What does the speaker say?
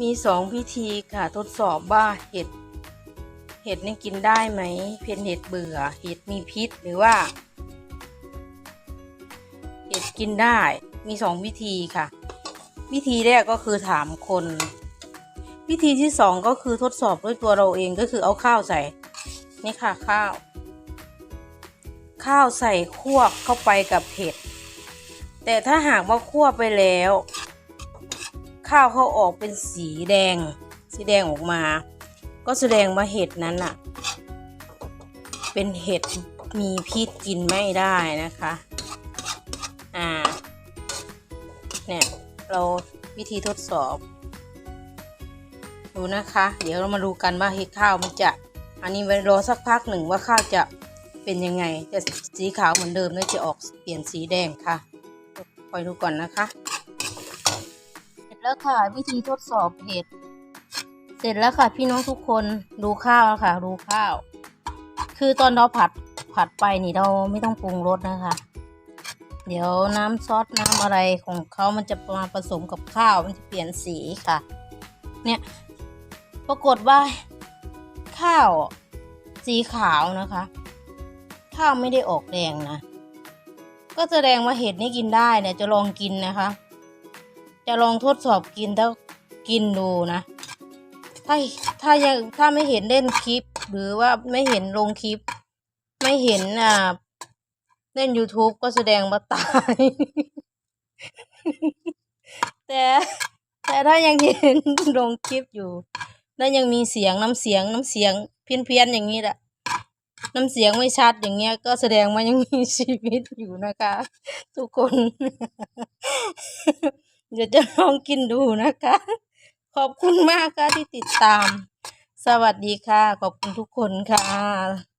มีสองวิธีค่ะทดสอบว่าเห็ด เห็ดนี่กินได้ไหม เพนเห็ดเบื่อ เห็ดมีพิษหรือว่า เห็ดกินได้มีสองวิธีค่ะ วิธีแรกก็คือถามคน วิธีที่สองก็คือทดสอบด้วยตัวเราเองก็คือเอาข้าวใส่ นี่ค่ะข้าว ข้าวใส่คั่วเข้าไปกับเห็ดแต่ถ้าหากว่าคั่วไปแล้ว ข้าวเขาออกเป็นสีแดง สีแดงออกมา ก็แสดงว่าเห็ดนั้นอะเป็นเห็ดมีพิษกินไม่ได้นะคะ อ่า เนี่ย เราวิธีทดสอบ ดูนะคะ เดี๋ยวเรามาดูกันว่าเห็ดข้าวมันจะ อันนี้ไว้รอสักพักหนึ่งว่าข้าวจะเป็นยังไง จะสีขาวเหมือนเดิมหรือจะออกเปลี่ยนสีแดงค่ะคอยดูก่อนนะคะ แล้วค่ะ วิธีทดสอบเห็ด เสร็จแล้วค่ะ พี่น้องทุกคนดูข้าวแล้วค่ะ ดูข้าว คือตอนเราผัดผัดไปนี่เราไม่ต้องปรุงรสนะคะ เดี๋ยวน้ำซอสน้ำอะไรของเขามันจะมาผสมกับข้าวมันจะเปลี่ยนสีค่ะ เนี่ยปรากฏว่า ข้าวสีขาวนะคะ ข้าวไม่ได้ออกแดงนะ ก็แสดงว่าเห็ดนี่กินได้เนี่ยจะลองกินนะคะ จะลองทดสอบกินถ้ากินดูนะ ถ้าถ้ายังถ้าไม่เห็นเล่นคลิป หรือว่าไม่เห็นลงคลิป ไม่เห็นอ่าเล่น YouTube ก็แสดงว่าตาย แต่แต่ถ้ายังเห็นลงคลิปอยู่ แล้วยังมีเสียงน้ำเสียงน้ำเสียงเพี้ยนเพียนๆอย่างนี้แหละน้ำเสียงไม่ชัดอย่างเงี้ย ก็แสดงว่ายังมีชีวิตอยู่นะคะ ทุกคน เดี๋ยวจะลองกินดูนะคะ ขอบคุณมากค่ะที่ติดตาม สวัสดีค่ะ ขอบคุณทุกคนค่ะ